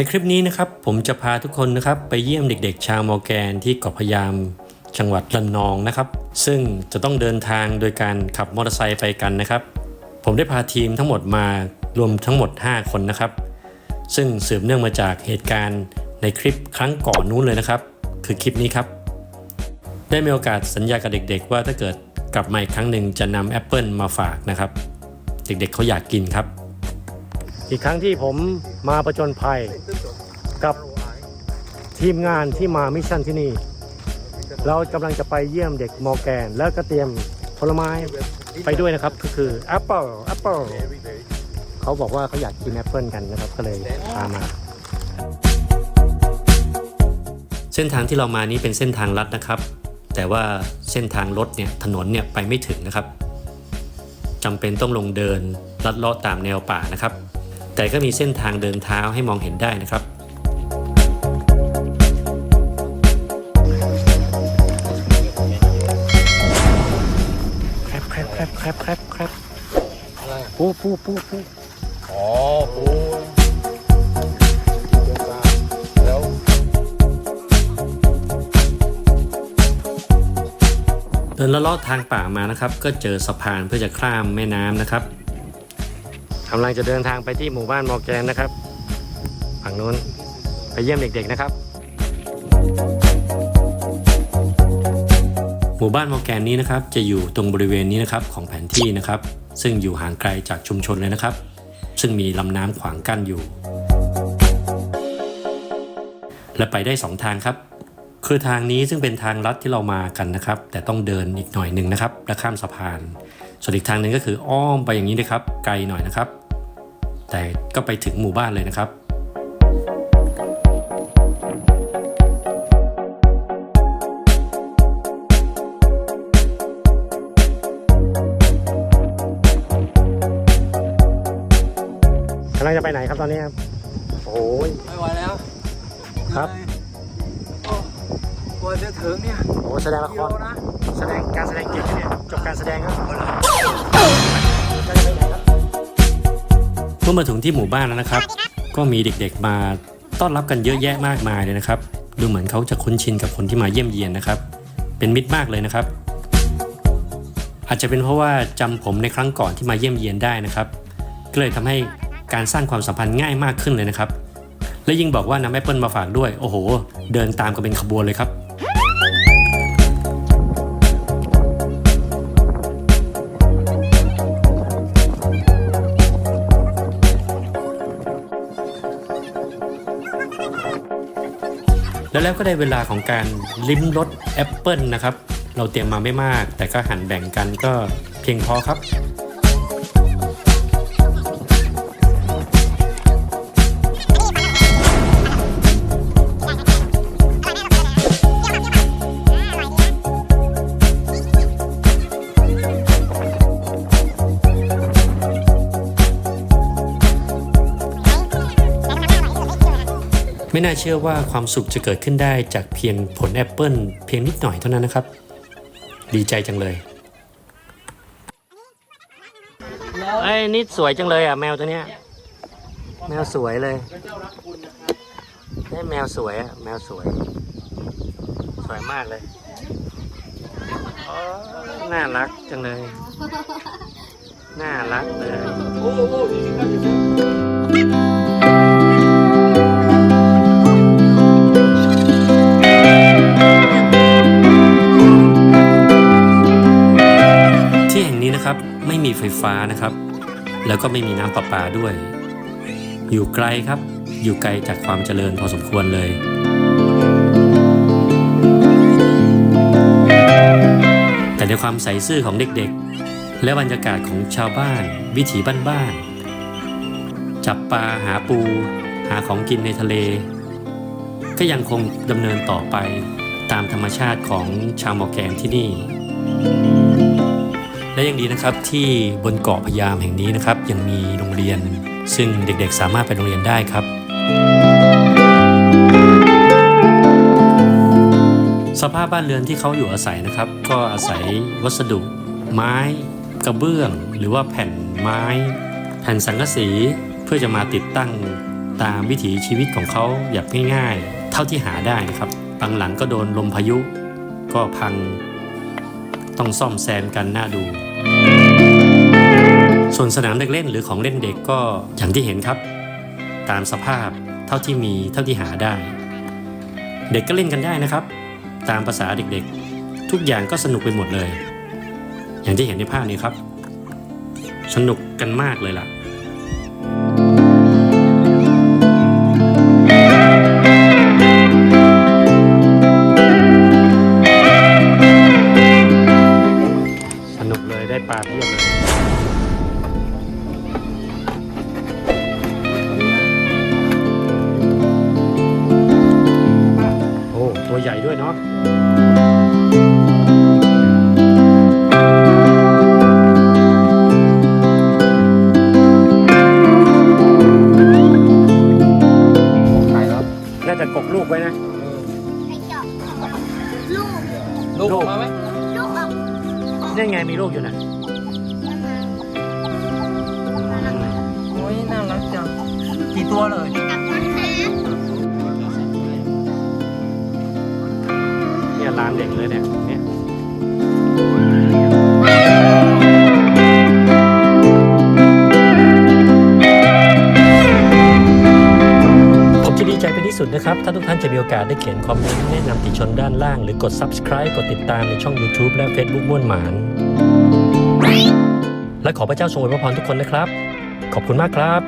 ในคลิปนี้นะครับผมจะพาทุกคนนะครับไปเยี่ยมเด็ก ๆ ชาวมอร์แกนที่เกาะพยามจังหวัดระนองนะครับ ซึ่งจะต้องเดินทางโดยการขับมอเตอร์ไซค์ไปกันนะครับ ผมได้พาทีมทั้งหมดมารวมทั้งหมด 5 คนนะครับ ซึ่งสืบเนื่องมาจากเหตุการณ์ในคลิปครั้งก่อนนู้นเลยนะครับ คือคลิปนี้ครับ ได้มีโอกาสสัญญากับเด็ก ๆ ว่าถ้าเกิดกลับมาอีกครั้งหนึ่งจะนำแอปเปิลมาฝากนะครับ เด็กๆเขาอยากกินครับ อีกครั้งที่ผมมาประจนภัยกับทีมงานที่มามิชชั่นที่นี่ เรากำลังจะไปเยี่ยมเด็กมอแกน แล้วก็เตรียมผลไม้ไปด้วยนะครับ ก็คือแอปเปิลแอปเปิลเขาบอกว่าเขาอยากกินแอปเปิลกันนะครับ ก็เลยพามาเส้นทางที่เรามานี้เป็นเส้นทางลัดนะครับ แต่ว่าเส้นทางรถเนี่ยถนนเนี่ยไปไม่ถึงนะครับจำเป็นต้องลงเดินลัดเลาะตามแนวป่านะครับ แต่ก็มีเส้นทางเดินเท้าให้มองเห็นได้นะครับแครบแครบแครบแครบแครบแครบอะไรอะปูปูปูปูอ๋อปูแล้วเดินละลอดทางป่ามานะครับ ก็เจอสะพานเพื่อจะข้ามแม่น้ำนะครับ กำลังจะเดินทางไปที่หมู่บ้านมอแกนนะครับฝั่งนู้นไปเยี่ยมเด็กๆนะครับ หมู่บ้านมอแกนนี้นะครับ จะอยู่ตรงบริเวณนี้นะครับของแผนที่นะครับ ซึ่งอยู่ห่างไกลจากชุมชนเลยนะครับ ซึ่งมีลำน้ำขวางกั้นอยู่ และไปได้สองทางครับ คือทางนี้ซึ่งเป็นทางลัดที่เรามากันนะครับ แต่ต้องเดินอีกหน่อยหนึ่งนะครับและข้ามสะพาน ส่วนอีกทางหนึ่งก็คืออ้อมไปอย่างนี้นะครับ ไกลหน่อยนะครับ แต่ก็ไปถึงหมู่บ้านเลยนะครับกำลังจะไปไหนครับตอนนี้ครับโอ้ยไม่ไหวแล้วครับโอ้กว่าจะถึงเนี่ยโอ้แสดงละคกิโลรนะแสดงการแสดงเก่งนะเนี่ยจบการแสดงครับ เมื่อมาถึงที่หมู่บ้านแล้วนะครับ ก็มีเด็กๆมาต้อนรับกันเยอะแยะมากมายเลยนะครับ ดูเหมือนเขาจะคุ้นชินกับคนที่มาเยี่ยมเยียนนะครับ เป็นมิตรมากเลยนะครับ อาจจะเป็นเพราะว่าจำผมในครั้งก่อนที่มาเยี่ยมเยียนได้นะครับ ก็เลยทำให้การสร้างความสัมพันธ์ง่ายมากขึ้นเลยนะครับ และยิ่งบอกว่านำแอปเปิลมาฝากด้วย โอ้โห เดินตามกันเป็นขบวนเลยครับ แล้วแล้วก็ได้เวลาของการลิ้มรสแอปเปิลนะครับ เราเตรียมมาไม่มาก แต่ก็หั่นแบ่งกันก็เพียงพอครับ ไม่น่าเชื่อว่าความสุขจะเกิดขึ้นได้จากเพียงผลแอปเปิลเพียงนิดหน่อยเท่านั้นนะครับ ดีใจจังเลย ไอ้ยนี่สวยจังเลยอะแมวตัวเนี้ย แมวสวยเลยนี่แมวสวยอะแมวสวย สวยมากเลยน่ารักจังเลย น่ารักเลย ม่มีไฟฟ้านะครับ แล้วก็ไม่มีน้ำประปาด้วย อยู่ไกลครับ อยู่ไกลจากความเจริญพอสมควรเลยแต่ในความใสซื่อของเด็กๆ และบรรยากาศของชาวบ้าน วิถีบ้านๆจับปลาหาปู หาของกินในทะเล ก็ยังคงดำเนินต่อไปตามธรรมชาติของชาวมอแกนที่นี่ และยังดีนะครับที่บนเกาะพยามแห่งนี้นะครับ ยังมีโรงเรียน ซึ่งเด็กๆ สามารถไปโรงเรียนได้ครับสภาพบ้านเรือนที่เขาอยู่อาศัยนะครับ ก็อาศัยวัสดุ ไม้กระเบื้อง หรือว่าแผ่นไม้ แผ่นสังกะสีเพื่อจะมาติดตั้งตามวิถีชีวิตของเขาแบบง่ายๆ เท่าที่หาได้นะครับบางหลังก็โดนลมพายุ ก็พังต้องซ่อมแซมกันน่าดู ส่วนสนามเด็กเล่นหรือของเล่นเด็กก็อย่างที่เห็นครับ ตามสภาพเท่าที่มีเท่าที่หาได้ เด็กก็เล่นกันได้นะครับ ตามภาษาเด็กๆ ทุกอย่างก็สนุกไปหมดเลย อย่างที่เห็นในภาพนี้ครับ สนุกกันมากเลยล่ะ หญ่ด้วยเนาะไข่ครับน่าจะกกลูกไว้นะไอ้เจาะลูกลูกออกมาไหมลูกออกนี่ไงมีลูกอยู่นะโอ้ยน่ารักจัง กี่ตัวเลยาหารเนี่ยลานเด็กเลยเนี่ยเนี่ยผมจะดีใจเป็นที่สุดนะครับ ถ้าทุกท่านจะมีโอกาสได้เขียนคอมเมนต์แนะนำติชนด้านล่าง หรือกด subscribe กดติดตามในช่อง YouTube และ Facebook ม่วนหมาน และขอพระเจ้าทรงอวยพรทุกคนนะครับ ขอบคุณมากครับ